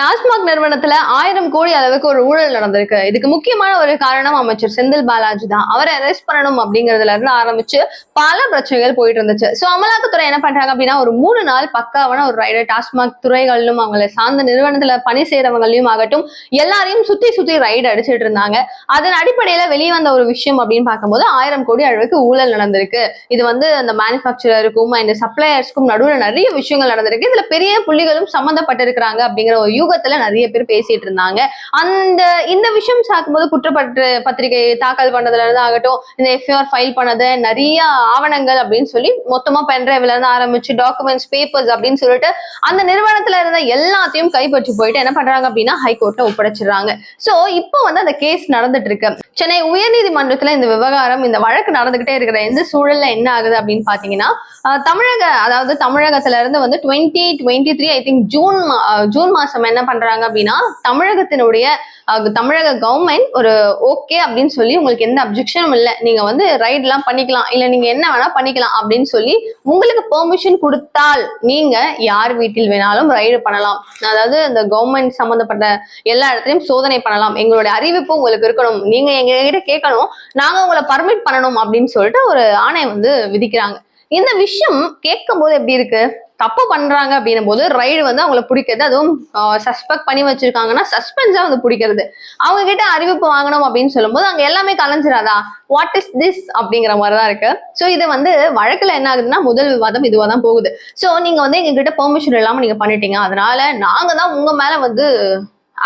டாஸ்மாக் நிறுவனத்துல ஆயிரம் கோடி அளவுக்கு ஒரு ஊழல் நடந்திருக்கு. இதுக்கு முக்கியமான ஒரு காரணம் அமைச்சர் செந்தில் பாலாஜி தான். அவரை அரெஸ்ட் பண்ணணும் அப்படிங்கறதுல இருந்து ஆரம்பிச்சு பல பிரச்சனைகள் போயிட்டு இருந்துச்சு. சோ அமலாக்கத்துறை என்ன பண்றாங்க அப்படின்னா ஒரு மூணு நாள் பக்காவான ஒரு ரைடர் டாஸ்மாக் துறைகளிலும் அவங்களை சார்ந்த நிறுவனத்துல பணி செய்யறவங்களையும் ஆகட்டும் எல்லாரையும் சுத்தி சுத்தி ரைடு அடிச்சிட்டு இருந்தாங்க. அதன் அடிப்படையில வெளியே வந்த ஒரு விஷயம் அப்படின்னு பார்க்கும்போது ஆயிரம் கோடி அளவுக்கு ஊழல் நடந்திருக்கு. இது வந்து அந்த மேனுபேக்சரருக்கும் அண்ட் சப்ளையர்ஸ்க்கும் நடுவில் நிறைய விஷயங்கள் நடந்திருக்கு. இதுல பெரிய புள்ளிகளும் சம்மந்தப்பட்டிருக்கிறாங்க அப்படிங்கிற ஒரு சமூகத்துல நிறைய பேர் பேசிட்டு இருந்தாங்க. அந்த இந்த விஷயம் சாக்கும்போது குற்றப்பட்டு பத்திரிகை தாக்கல் பண்ணதுல இருந்து ஆகட்டும் இந்த எஃப்ஐஆர் ஃபைல் பண்ணது நிறைய ஆவணங்கள் அப்படின்னு சொல்லி மொத்தமா பென்ட்ரைவ்ல இருந்து ஆரம்பிச்சு டாக்குமெண்ட்ஸ் பேப்பர்ஸ் அப்படின்னு சொல்லிட்டு அந்த நிறுவனத்துல இருந்த எல்லாத்தையும் கைப்பற்றி போயிட்டு என்ன பண்றாங்க அப்படின்னா ஹைகோர்ட்ல ஒப்படைச்சிடுறாங்க. சோ இப்போ வந்து அந்த கேஸ் நடந்துட்டு இருக்கு சென்னை உயர்நீதிமன்றத்துல இந்த விவகாரம் இந்த வழக்கு நடந்துகிட்டே இருக்கிற எந்த சூழல்ல என்ன ஆகுது அப்படின்னு பாத்தீங்கன்னா தமிழக அதாவது தமிழகத்துல இருந்து வந்து twenty twenty three I think June June மாசம் என்ன என்ன பண்றாங்க அப்படின்னா தமிழகத்தினுடைய தமிழக கவர்மெண்ட் ஒரு ஓகே அப்படின்னு சொல்லி உங்களுக்கு எந்த அப்ஜெக்ஷனும் இல்லை. நீங்க வந்து ரைட் எல்லாம் பண்ணிக்கலாம். இல்ல நீங்க என்ன வேணா பண்ணிக்கலாம் அப்படின்னு சொல்லி உங்களுக்கு பெர்மிஷன் கொடுத்தால் நீங்க யார் வீட்டில் வேணாலும் ரைடு பண்ணலாம். அதாவது இந்த கவர்மெண்ட் சம்பந்தப்பட்ட எல்லா இடத்துலயும் சோதனை பண்ணலாம். எங்களுடைய அறிவிப்பு உங்களுக்கு இருக்கணும். நீங்க எங்க கிட்ட கேட்கணும். நாங்க உங்களை பர்மிட் பண்ணணும் அப்படின்னு சொல்லிட்டு ஒரு ஆணையம் வந்து விதிக்கிறாங்க. இந்த விஷயம் கேட்கும் போது எப்படி இருக்கு? தப்பு பண்றாங்க அப்படின்னும் போது ரைடு வந்து அவங்களை பிடிக்கிறது. அதுவும் சஸ்பெக்ட் பண்ணி வச்சிருக்காங்கன்னா சஸ்பென்ஸா வந்து பிடிக்கிறது. அவங்க கிட்ட அறிவிப்பு வாங்கணும் அப்படின்னு சொல்லும்போது அங்க எல்லாமே கலைஞ்சிராதா? வாட் இஸ் திஸ் அப்படிங்கிற மாதிரி தான் இருக்கு. ஸோ இது வந்து வழக்குல என்ன ஆகுதுன்னா முதல் விவாதம் இதுவா தான் போகுது. ஸோ நீங்க வந்து எங்ககிட்ட பெர்மிஷன் இல்லாம நீங்க பண்ணிட்டீங்க. அதனால நாங்க தான் உங்க மேல வந்து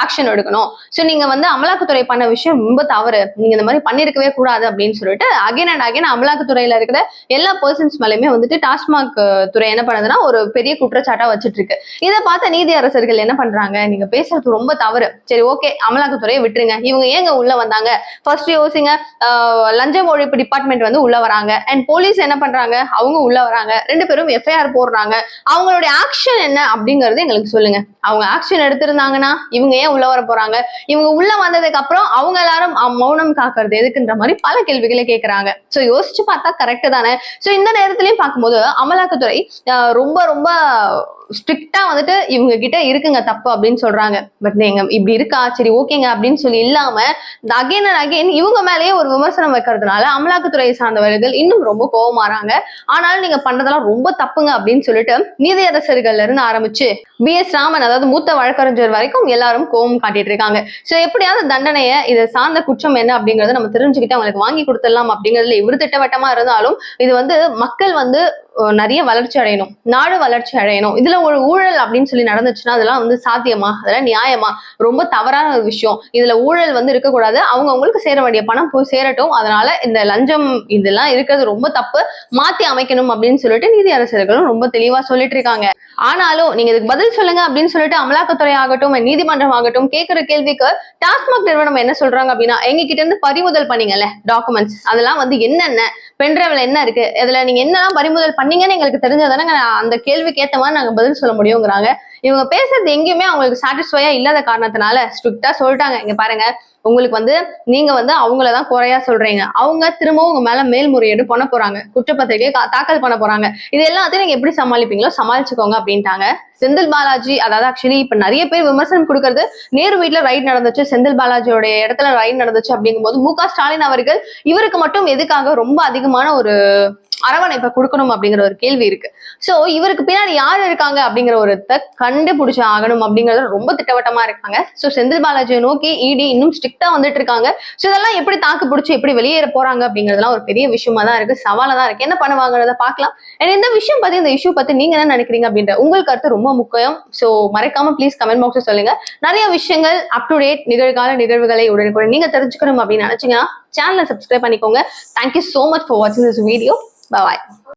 ஆக்ஷன் எடுக்கணும். ஸோ நீங்க வந்து அமலாக்கத்துறை பண்ண விஷயம் ரொம்ப தவறு. நீங்க இந்த மாதிரி பண்ணிருக்கவே கூடாது அப்படின்னு சொல்லிட்டு அகைன் அண்ட் அகைன் அமலாக்கத்துறையில இருக்கிற எல்லா பர்சன்ஸ் மேலேயுமே வந்துட்டு டாஸ்மாக் துறை என்ன பண்ணுதுன்னா ஒரு பெரிய குற்றச்சாட்டா வச்சுட்டு இருக்கு இதை பார்த்த நீதி அரசர்கள் என்ன பண்றாங்க? நீங்க பேசுறது ரொம்ப தவறு. சரி ஓகே அமலாக்கத்துறையை விட்டுருங்க. இவங்க ஏங்க உள்ள வந்தாங்க? ஃபர்ஸ்ட் யோசிங்க லஞ்சம் ஒழிப்பு டிபார்ட்மெண்ட் வந்து உள்ள வராங்க. அண்ட் போலீஸ் என்ன பண்றாங்க? அவங்க உள்ள வராங்க. ரெண்டு பேரும் எஃப்ஐஆர் போடுறாங்க. அவங்களுடைய ஆக்ஷன் என்ன அப்படிங்கறது எங்களுக்கு சொல்லுங்க. அவங்க ஆக்ஷன் எடுத்திருந்தாங்கன்னா இவங்க ஏன் உள்ள வர போறாங்க? இவங்க உள்ள வந்ததுக்கு அப்புறம் அவங்க எல்லாரும் மௌனம் காக்குறது எதுக்குன்ற மாதிரி பல கேள்விகளை கேட்கறாங்க சோ யோசிச்சு பார்த்தா கரெக்ட் தானே? சோ இந்த நேரத்திலயும் பார்க்கும்போது அமலாக்கத்துறை அஹ், ரொம்ப ரொம்ப ஸ்ட்ரிக்டா வந்துட்டு இவங்க கிட்ட இருக்குங்க தப்பு அப்படின்னு சொல்றாங்க. பட் நீங்க இப்படி இருக்கா? சரி ஓகேங்க அப்படின்னு சொல்லி இல்லாம அகைன் அண்ட் அகைன் இவங்க மேலேயே ஒரு விமர்சனம் வைக்கிறதுனால அமலாக்கத்துறை சார்ந்தவர்கள் இன்னும் ரொம்ப கோபமாறாங்க ஆனாலும் நீங்க பண்றதெல்லாம் ரொம்ப தப்புங்க அப்படின்னு சொல்லிட்டு நீதியரசர்கள்ல இருந்து ஆரம்பிச்சு பி எஸ் ராமன் அதாவது மூத்த வழக்கறிஞர் வரைக்கும் எல்லாரும் கோவம் காட்டிட்டு இருக்காங்க. சோ எப்படியாவது தண்டனையை இதை சார்ந்த குற்றம் என்ன அப்படிங்கறத நம்ம தெரிஞ்சுக்கிட்டு அவங்களுக்கு வாங்கி கொடுத்துடலாம் அப்படிங்கறதுல இவர் திட்டவட்டமா இருந்தாலும் இது வந்து மக்கள் வந்து நிறைய வளர்ச்சி அடையணும். நாடு வளர்ச்சி அடையணும். இதுல ஒரு ஊழல் அப்படின்னு சொல்லி நடந்துச்சுன்னா அதெல்லாம் வந்து சாத்தியமா? அதெல்லாம் நியாயமா? ரொம்ப தவறான ஒரு விஷயம். இதுல ஊழல் வந்து இருக்கக்கூடாது. அவங்க அவங்களுக்கு சேர வேண்டிய பணம் போய் சேரட்டும். அதனால இந்த லஞ்சம் இதெல்லாம் இருக்கிறது ரொம்ப தப்பு. மாத்தி அமைக்கணும் அப்படின்னு சொல்லிட்டு நீதி அரசர்களும் ரொம்ப தெளிவா சொல்லிட்டு இருக்காங்க. ஆனாலும் நீங்க இதுக்கு பதில் சொல்லுங்க அப்படின்னு சொல்லிட்டு அமலாக்கத்துறை ஆகட்டும் நீதிமன்றம் ஆகட்டும் கேட்கிற கேள்விக்கு டாஸ்மாக் நிறுவனம் என்ன சொல்றாங்க அப்படின்னா எங்க கிட்ட இருந்து பறிமுதல் பண்ணீங்கல்ல டாக்குமெண்ட்ஸ் அதெல்லாம் வந்து என்னென்ன? பென்ட்ரைவ்ல என்ன இருக்கு? இதுல நீங்க என்னெல்லாம் பறிமுதல் பண்ணீங்கன்னு எங்களுக்கு தெரிஞ்சதானே அந்த கேள்விக்கு ஏற்ற மாதிரி நாங்கள் பதில் சொல்ல முடியுங்கிறாங்க. இவங்க பேசுறது எங்கேயுமே அவங்களுக்கு சாட்டிஸ்ஃபையா இல்லாத காரணத்தினால ஸ்ட்ரிக்டா சொல்லிட்டாங்க. இங்க பாருங்க உங்களுக்கு வந்து நீங்க வந்து அவங்கள தான் குறையா சொல்றீங்க. அவங்க திரும்பவும் உங்க மேல மேல்முறையீடு பண்ண போறாங்க. குற்றப்பத்திரிகை தாக்கல் பண்ண போறாங்க. இது எல்லாத்தையும் நீங்க எப்படி சமாளிப்பீங்களோ சமாளிச்சுக்கோங்க அப்படின்ட்டாங்க. செந்தில் பாலாஜி அதாவது ஆக்சுவலி இப்ப நிறைய பேர் விமர்சனம் கொடுக்கறது நேரு வீட்டுல ரைட் நடந்துச்சு செந்தில் பாலாஜியோட இடத்துல ரைட் நடந்துச்சு அப்படிங்கும்போது மு க ஸ்டாலின் அவர்கள் இவருக்கு மட்டும் எதுக்காக ரொம்ப அதிகமான ஒரு அரவணைப்பை கொடுக்கணும் அப்படிங்கிற ஒரு கேள்வி இருக்கு. சோ இவருக்கு பின்னாடி யார் இருக்காங்க அப்படிங்கிற ஒருத்த இதை கண்டுபிடிச்சு ஆகணும் அப்படிங்கறது ரொம்ப திட்டவட்டமா இருக்காங்க. சோ செந்தில் பாலாஜியை நோக்கி இடி இன்னும் ஸ்ட்ரிக்டா வந்துட்டு இருக்காங்க. சோ இதெல்லாம் எப்படி தாக்கு பிடிச்சி எப்படி வெளியேற போறாங்க அப்படிங்கறதுலாம் ஒரு பெரிய விஷயமா தான் இருக்கு. சவாலா தான் இருக்கு. என்ன பண்ணுவாங்கிறத பார்க்கலாம். இந்த விஷயம் பத்தி இந்த இஷ்யூ பத்தி நீங்க என்ன நினைக்கிறீங்க அப்படின்ற உங்கள் கருத்து ரொம்ப முக்கியம். சோ மறக்காம ப்ளீஸ் கமெண்ட் பாக்ஸ் சொல்லுங்க. நிறைய விஷயங்கள் அப் டு டேட் நிகழ்கால நிகழ்வுகளை உடனுக்குடன் நீங்க தெரிஞ்சுக்கணும் அப்படின்னு நினைச்சீங்கன்னா சேனலை சப்ஸ்கிரைப் பண்ணிக்கோங்க. Thank you so much for வாட்சிங் திஸ் வீடியோ பாய்